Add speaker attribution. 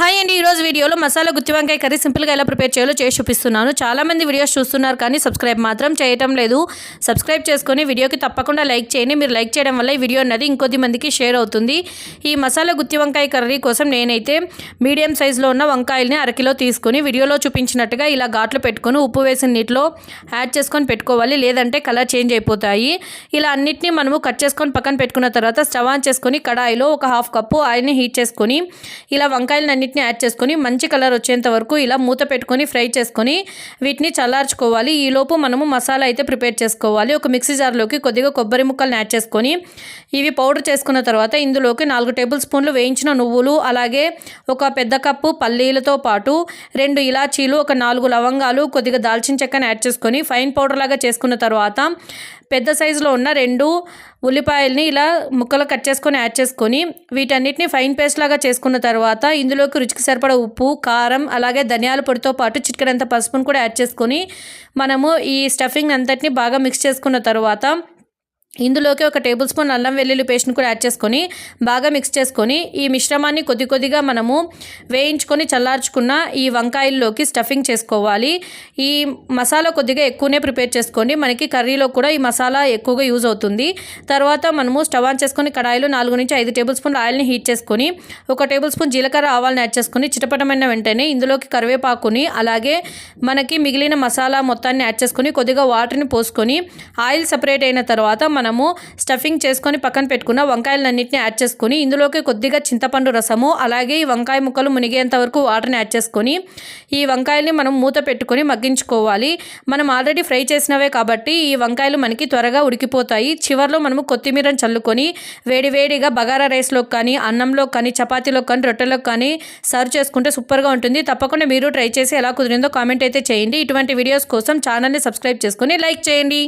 Speaker 1: Hi అండి ఈరోజు వీడియోలో మసాలా గుత్తి వంకాయ కర్రీ సింపుల్గా ఎలా ప్రిపేర్ చేయాలో చేసి చూపిస్తున్నాను. చాలామంది వీడియోస్ చూస్తున్నారు కానీ సబ్స్క్రైబ్ మాత్రం చేయటం లేదు. సబ్స్క్రైబ్ చేసుకొని వీడియోకి తప్పకుండా లైక్ చేయండి. మీరు లైక్ చేయడం వల్ల ఈ వీడియో అన్నది ఇంకొద్ది మందికి షేర్ అవుతుంది. ఈ మసాలా గుత్తి వంకాయ కర్రీ కోసం నేనైతే మీడియం సైజులో ఉన్న వంకాయల్ని అరకిలో తీసుకొని వీడియోలో చూపించినట్టుగా ఇలా ఘాట్లు పెట్టుకొని ఉప్పు వేసిన నీటిలో యాడ్ చేసుకొని పెట్టుకోవాలి. లేదంటే కలర్ చేంజ్ అయిపోతాయి. ఇలా అన్నిటిని మనము కట్ చేసుకొని పక్కన పెట్టుకున్న తర్వాత స్టవ్ ఆన్ చేసుకొని కడాయిలో ఒక హాఫ్ కప్పు ఆయిల్ని హీట్ చేసుకొని ఇలా వంకాయలను అన్నిటిని యాడ్ చేసుకొని మంచి కలర్ వచ్చేంత వరకు ఇలా మూత పెట్టుకొని ఫ్రై చేసుకొని వీటిని చల్లార్చుకోవాలి. ఈలోపు మనము మసాలా అయితే ప్రిపేర్ చేసుకోవాలి. ఒక మిక్సీ జార్లోకి కొద్దిగా కొబ్బరి ముక్కలను యాడ్ చేసుకొని ఇవి పౌడర్ చేసుకున్న తర్వాత ఇందులోకి నాలుగు టేబుల్ స్పూన్లు వేయించిన నువ్వులు అలాగే ఒక పెద్ద కప్పు పల్లీలతో పాటు రెండు ఇలాచీలు ఒక నాలుగు లవంగాలు కొద్దిగా దాల్చిన చెక్కను యాడ్ చేసుకొని ఫైన్ పౌడర్ లాగా చేసుకున్న తర్వాత పెద్ద సైజులో ఉన్న రెండు ఉల్లిపాయల్ని ఇలా ముక్కలు కట్ చేసుకొని యాడ్ చేసుకొని వీటన్నిటిని ఫైన్ పేస్ట్ లాగా చేసుకున్న తర్వాత ఇందులోకి రుచికి సరిపడ ఉప్పు కారం అలాగే ధనియాల పొడితో పాటు చిటికెడంత పసుపును కూడా యాడ్ చేసుకొని మనము ఈ స్టఫింగ్ అంతటిని బాగా మిక్స్ చేసుకున్న తర్వాత ఇందులోకి ఒక టేబుల్ స్పూన్ అల్లం వెల్లుల్లి పేస్ట్ని కూడా యాడ్ చేసుకొని బాగా మిక్స్ చేసుకొని ఈ మిశ్రమాన్ని కొద్ది కొద్దిగా మనము వేయించుకొని చల్లార్చుకున్న ఈ వంకాయల్లోకి స్టఫింగ్ చేసుకోవాలి. ఈ మసాలా కొద్దిగా ఎక్కువనే ప్రిపేర్ చేసుకోండి. మనకి కర్రీలో కూడా ఈ మసాలా ఎక్కువగా యూజ్ అవుతుంది. తర్వాత మనము స్టవ్ ఆన్ చేసుకొని కడాయిలో నాలుగు నుంచి ఐదు టేబుల్ స్పూన్ ఆయిల్ని హీట్ చేసుకొని ఒక టేబుల్ స్పూన్ జీలకర్ర ఆవాలని యాడ్ చేసుకొని చిటపటమైన వెంటనే ఇందులోకి కరివేపాకుని అలాగే మనకి మిగిలిన మసాలా మొత్తాన్ని యాడ్ చేసుకొని కొద్దిగా వాటర్ని పోసుకొని ఆయిల్ సపరేట్ అయిన తర్వాత మనము స్టఫింగ్ చేసుకొని పక్కన పెట్టుకున్న వంకాయలన్నింటినీ యాడ్ చేసుకొని ఇందులోకి కొద్దిగా చింతపండు రసము అలాగే ఈ వంకాయ ముక్కలు మునిగేంత వరకు వాటర్ని యాడ్ చేసుకొని ఈ వంకాయల్ని మనం మూత పెట్టుకొని మగ్గించుకోవాలి. మనం ఆల్రెడీ ఫ్రై చేసినవే కాబట్టి ఈ వంకాయలు మనకి త్వరగా ఉడికిపోతాయి. చివరిలో మనము కొత్తిమీరను చల్లుకొని వేడివేడిగా బగారా రైస్లో కానీ అన్నంలో కానీ చపాతీలో కానీ రొట్టెలో కానీ సర్వ్ చేసుకుంటే సూపర్గా ఉంటుంది. తప్పకుండా మీరు ట్రై చేసి ఎలా కుదిరిందో కామెంట్ అయితే చేయండి. ఇటువంటి వీడియోస్ కోసం ఛానల్ని సబ్స్క్రైబ్ చేసుకొని లైక్ చేయండి.